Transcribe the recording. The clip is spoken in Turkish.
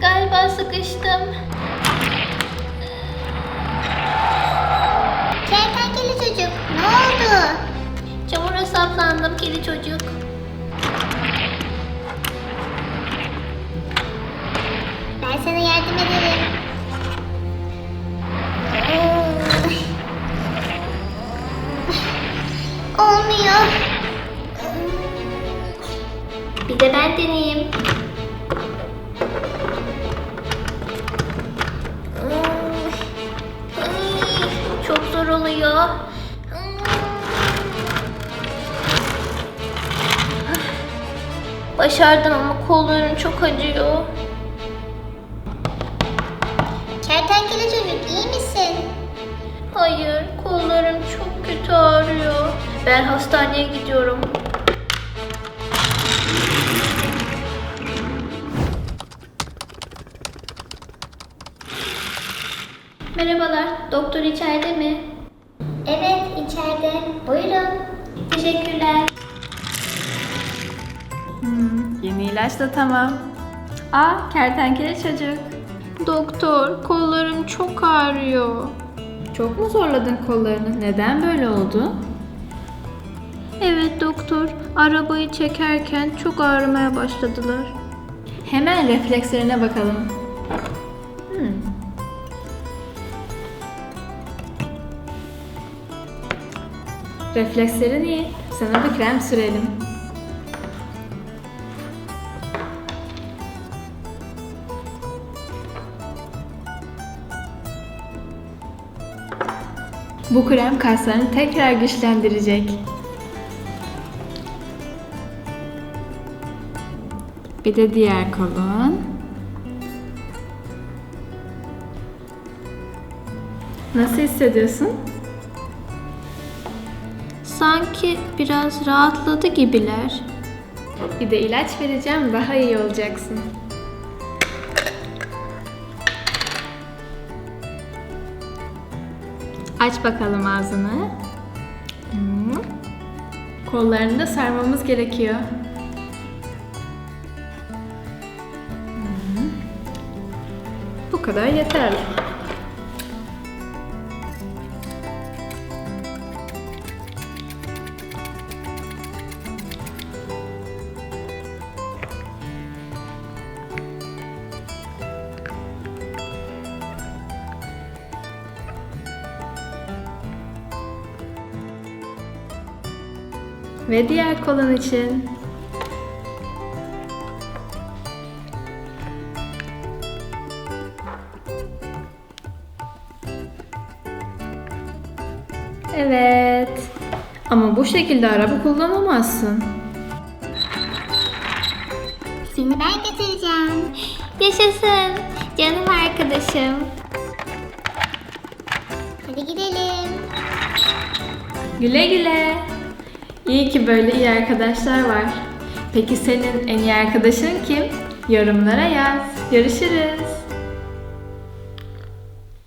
Galiba sıkıştım. Kertenkele çocuk ne oldu? Çamura saplandım kedi çocuk. Bir de ben deneyeyim. Çok zor oluyor. Başardım ama kollarım çok acıyor. Kertenkele çocuk iyi misin? Hayır, kollarım çok kötü ağrıyor. Ben hastaneye gidiyorum. Merhabalar, doktor içeride mi? Evet içeride. Buyurun. Teşekkürler. Hmm, yeni ilaç da tamam. Aa, kertenkele çocuk. Doktor, kollarım çok ağrıyor. Çok mu zorladın kollarını? Neden böyle oldu? Evet doktor, arabayı çekerken çok ağrımaya başladılar. Hemen reflekslerine bakalım. Hmm. Reflekslerin iyi. Sana bir krem sürelim. Bu krem kaslarını tekrar güçlendirecek. Bir de diğer kolun. Nasıl hissediyorsun? Sanki biraz rahatladı gibiler. Bir de ilaç vereceğim, daha iyi olacaksın. Aç bakalım ağzını. Kollarını da sarmamız gerekiyor. Bu kadar yeterli. Ve diğer kolun için. Evet. Ama bu şekilde araba kullanamazsın. Seni ben getireceğim. Yaşasın, canım arkadaşım. Hadi gidelim. Güle güle. İyi ki böyle iyi arkadaşlar var. Peki senin en iyi arkadaşın kim? Yorumlara yaz. Görüşürüz.